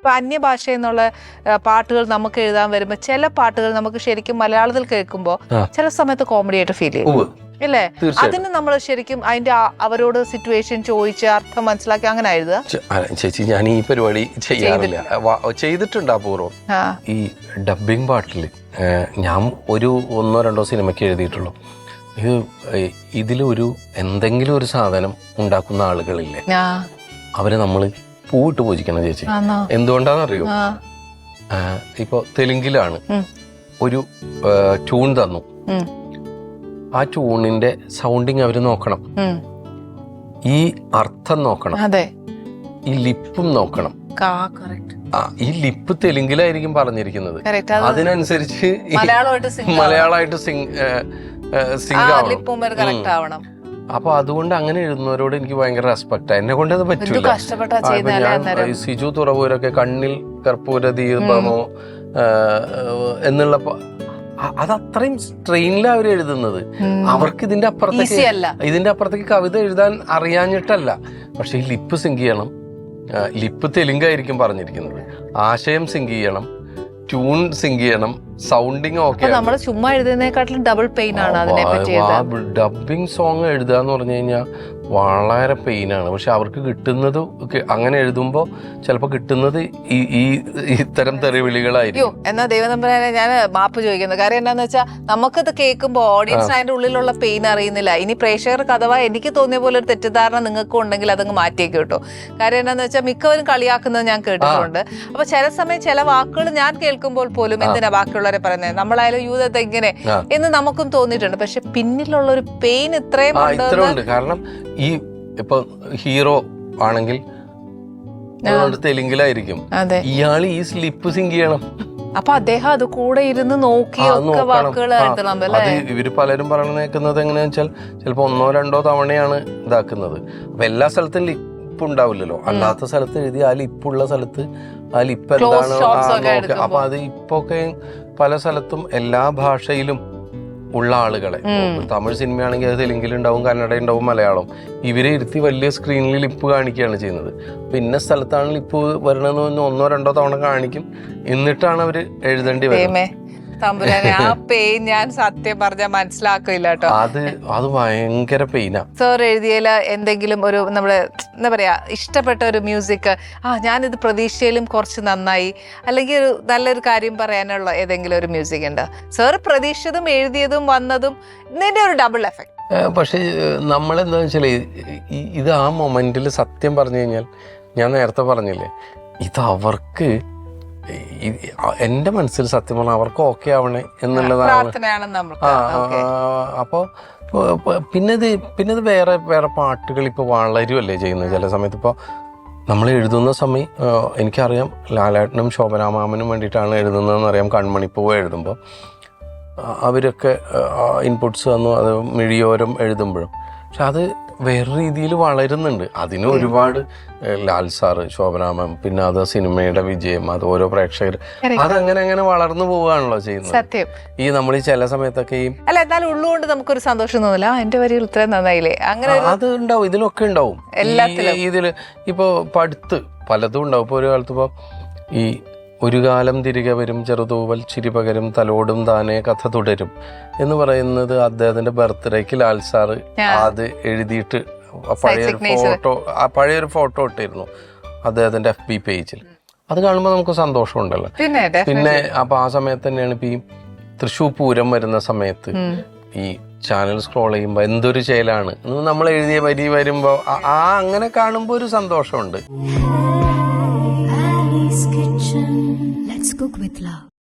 ഇപ്പൊ അന്യഭാഷ എന്നുള്ള പാട്ടുകൾ നമുക്ക് എഴുതാൻ വരുമ്പോൾ ചില പാട്ടുകൾ നമുക്ക് ശരിക്കും മലയാളത്തിൽ കേൾക്കുമ്പോൾ ചില സമയത്ത് കോമഡി ആയിട്ട് ഫീൽ ചെയ്യും. അല്ലേ അതിന് നമ്മൾ ശരിക്കും അതിന്റെ അവരോട് സിറ്റുവേഷൻ ചോദിച്ച് അർത്ഥം മനസ്സിലാക്കി അങ്ങനെ എഴുതുക? ചേച്ചി ഞാൻ ഈ പരിപാടി ചെയ്യാറില്ല. ചെയ്തിട്ടുണ്ട് അപൂർവം. ഈ ഡബിങ് പാട്ടിൽ ഞാൻ ഒരു ഒന്നോ രണ്ടോ സിനിമയ്ക്ക് എഴുതിയിട്ടുള്ളൂ. ഇത് ഇതിലൊരു എന്തെങ്കിലും ഒരു സാധനം ഉണ്ടാക്കുന്ന ആളുകളില്ലേ? അവരെ നമ്മൾ പൂവിട്ട് പൂജിക്കണം ചേച്ചി. എന്തുകൊണ്ടാന്ന് അറിയോ ആ. ആ, ഇപ്പൊ തെലുങ്കിലാണ്. ഒരു ട്യൂൺ തന്നു. ആ ട്യൂണിന്റെ സൗണ്ടിങ് അവർ നോക്കണം. ഈ അർത്ഥം നോക്കണം. അതെ. ഈ ലിപ്പും നോക്കണം. ഈ ലിപ്പ് തെലുങ്കിലായിരിക്കും പറഞ്ഞിരിക്കുന്നത്. അതിനനുസരിച്ച് മലയാളമായിട്ട് സിംഗ് സിംഗ് ആവണം. അപ്പൊ അതുകൊണ്ട് അങ്ങനെ എഴുതുന്നവരോട് എനിക്ക് ഭയങ്കര റെസ്പെക്ട് എന്നെ കൊണ്ട് അത് പറ്റില്ല സിജു തുറവൂരൊക്കെ കണ്ണിൽ കർപ്പൂര ദീപമോ എന്നുള്ള അത് അത്രയും സ്ട്രെയിനിലാണ് അവർ എഴുതുന്നത്. അവർക്ക് ഇതിന്റെ അപ്പുറത്തേക്ക് ഇതിന്റെ അപ്പുറത്തേക്ക് കവിത എഴുതാൻ അറിയാഞ്ഞിട്ടല്ല. പക്ഷെ ഈ ലിപ്പ് സിങ്ക് ചെയ്യണം. ലിപ്പ് തെലുങ്കായിരിക്കും പറഞ്ഞിരിക്കുന്നത്. ആശയം സിങ്ക് ചെയ്യണം. ട്യൂൺ സിങ്ക് ചെയ്യണം. സൗണ്ടിങ് ഓക്കെ നമ്മൾ ചുമ്മാ എഴുതുന്നതിനെക്കാട്ടിലും ഡബിൾ പെയിൻ ആണ് അതിനെ പറ്റി ഡബിങ് സോങ് എഴുതുക എന്ന് പറഞ്ഞു കഴിഞ്ഞാൽ വളരെ പെയിനാണ് പക്ഷെ അവർക്ക് കിട്ടുന്നത് ഒക്കെ അങ്ങനെ എഴുതുമ്പോൾ ചിലപ്പോൾ കിട്ടുന്നത് ഈ ഈ ഇത്തരം തെറിവിളികളായിരിക്കും. എന്നാ ദൈവനമ്പരാനെ ഞാൻ മാപ്പ് ചോദിക്കുന്നത് കാര്യം എന്താണെന്ന് വെച്ചാൽ നമുക്കിത് കേൾക്കുമ്പോൾ ഓഡിയൻസ് അതിന്റെ ഉള്ളിലുള്ള പെയിൻ അറിയുന്നില്ല. ഇനി പ്രേക്ഷകർക്ക് അഥവാ എനിക്ക് തോന്നിയ പോലെ ഒരു തെറ്റിദ്ധാരണ നിങ്ങൾക്ക് ഉണ്ടെങ്കിൽ അതങ്ങ് മാറ്റിയേക്ക് കേട്ടോ. കാര്യം എന്താണെന്ന് വെച്ചാൽ മിക്കവരും കളിയാക്കുന്നത് ഞാൻ കേട്ടിട്ടുണ്ട്. അപ്പോൾ ചില സമയം ചില വാക്കുകൾ ഞാൻ കേൾക്കുമ്പോൾ പോലും എന്തിനാ ബാക്കിയുള്ളവരെ പറയുന്നത് നമ്മളായാലും യൂതത്തെ ഇങ്ങനെ. എന്ന് നമുക്കും തോന്നിയിട്ടുണ്ട്. പക്ഷെ പിന്നിലുള്ള ഒരു പെയിൻ ഇത്രയും ഉണ്ട്. കാരണം ഈ ഇപ്പൊ ഹീറോ ആണെങ്കിൽ തെലുങ്കിലായിരിക്കും. ഇയാൾ ഈ സ്ലിപ്പ് സിങ്ക് ചെയ്യണം. അപ്പൊ അദ്ദേഹം അത് കൂടെ ഇരുന്ന് നോക്കി ആ, ഒക്കെ നോക്കണം. വാക്കുകൾ അത് ഇവർ പലരും പറഞ്ഞേക്കുന്നത് എങ്ങനെയാ വെച്ചാൽ ചിലപ്പോ ഒന്നോ രണ്ടോ തവണയാണ് ഇതാക്കുന്നത്. അപ്പൊ എല്ലാ സ്ഥലത്തും ലിപ്പ് ഉണ്ടാവില്ലല്ലോ അല്ലാത്ത സ്ഥലത്ത് എഴുതി ആ ലിപ്പുള്ള സ്ഥലത്ത് ആ ലിപ്പ് എന്താണ്. അപ്പൊ അത് ഇപ്പൊക്കെ പല സ്ഥലത്തും എല്ലാ ഭാഷയിലും ഉള്ള ആളുകളെ. തമിഴ് സിനിമയാണെങ്കിൽ അത് തെലുങ്കിലുണ്ടാവും കന്നഡ ഉണ്ടാവും മലയാളം. ഇവരെ ഇരുത്തി വലിയ സ്ക്രീനിൽ ലിപ്പ് കാണിക്കുകയാണ് ചെയ്യുന്നത്. പിന്നെ സ്ഥലത്താണ് ലിപ്പ് വരണമെന്ന് ഒന്നോ രണ്ടോ തവണ കാണിക്കും. എന്നിട്ടാണ് അവർ എഴുതേണ്ടി വരുന്നത്. തമ്പുരാനെ ആ പെയിൻ ഞാൻ സത്യം പറഞ്ഞാൽ മനസ്സിലാക്കില്ല കേട്ടോ അത് അത് ഭയങ്കര പെയിനാ സാർ എഴുതിയതിൽ എന്തെങ്കിലും ഒരു നമ്മുടെ എന്താ പറയാ ഇഷ്ടപ്പെട്ട ഒരു മ്യൂസിക് ആ ഞാനിത് പ്രതീക്ഷയിലും കുറച്ച് നന്നായി അല്ലെങ്കിൽ ഒരു നല്ലൊരു കാര്യം പറയാനുള്ള ഏതെങ്കിലും ഒരു മ്യൂസിക് ഉണ്ട്? സാർ പ്രതീക്ഷിച്ചതും എഴുതിയതും വന്നതും ഇതിന്റെ ഒരു ഡബിൾ എഫക്ട് പക്ഷേ നമ്മളെന്താ വെച്ചാൽ ഇത് ആ മൊമെന്റിൽ സത്യം പറഞ്ഞു കഴിഞ്ഞാൽ ഞാൻ നേരത്തെ പറഞ്ഞില്ലേ ഇത് അവർക്ക് എന്റെ മനസ്സിൽ സത്യം പറഞ്ഞാൽ അവർക്ക് ഓക്കെ ആവണേ എന്നുള്ളതാണ്. അപ്പോൾ പിന്നെ ഇത് പിന്നെ ഇത് വേറെ വേറെ പാട്ടുകൾ ഇപ്പോൾ വളരുമല്ലേ ചെയ്യുന്നത്? ചില സമയത്ത് ഇപ്പോൾ നമ്മൾ എഴുതുന്ന സമയം എനിക്കറിയാം ലാലേട്ടനും ശോഭനാമാമനും വേണ്ടിയിട്ടാണ് എഴുതുന്നതെന്ന് അറിയാം. കൺമണിപ്പൂവ് എഴുതുമ്പോൾ അവരൊക്കെ ഇൻപുട്സ് തന്നു അത് മിഴിയോരം എഴുതുമ്പോഴും. പക്ഷെ അത് വേറെ രീതിയിൽ വളരുന്നുണ്ട്. അതിന് ഒരുപാട് ലാൽ സാറ് ശോഭനാമൻ പിന്നെ അത് സിനിമയുടെ വിജയം അത് ഓരോ പ്രേക്ഷകർ. അതങ്ങനെ അങ്ങനെ വളർന്നു പോവുകയാണല്ലോ ചെയ്യുന്നത്. സത്യം. ഈ നമ്മൾ ഈ ചില സമയത്തൊക്കെ ഈ അല്ല എന്നാലും ഉള്ളുകൊണ്ട് നമുക്കൊരു സന്തോഷം തോന്നില്ല. എന്റെ വരികൾ ഇത്രയും നന്നായില്ലേ? അങ്ങനെ അത് ഉണ്ടാവും ഇതിലൊക്കെ ഉണ്ടാവും. എല്ലാത്തിലും. ഈ- ഇതിൽ ഇപ്പൊ പഠിത്ത് പലതും ഉണ്ടാവും. ഇപ്പൊ ഒരു കാലത്ത് ഇപ്പൊ ഈ ഒരു കാലം തിരികെ വരും ചെറുതൂവൽ ചിരി പകരും തലോടും താനെ കഥ തുടരും എന്ന് പറയുന്നത് അദ്ദേഹത്തിന്റെ ബർത്ത്ഡേക്ക് ലാൽ സാറ് അത് എഴുതിയിട്ട് പഴയൊരു. ഫോട്ടോ ആ പഴയൊരു ഫോട്ടോ ഇട്ടിരുന്നു അദ്ദേഹത്തിന്റെ എഫ് ബി പേജിൽ. അത് കാണുമ്പോൾ നമുക്ക് സന്തോഷമുണ്ടല്ലോ. പിന്നെ പിന്നെ അപ്പൊ ആ സമയത്ത് തന്നെയാണ് ഇപ്പൊ ഈ തൃശ്ശൂർ പൂരം വരുന്ന സമയത്ത് ഈ ചാനൽ സ്ക്രോൾ ചെയ്യുമ്പോൾ എന്തൊരു ചേലാണ് നമ്മൾ എഴുതിയ വരി വരുമ്പോൾ ആ അങ്ങനെ കാണുമ്പോൾ ഒരു സന്തോഷമുണ്ട്. Alice Kitchen. Let's cook with love.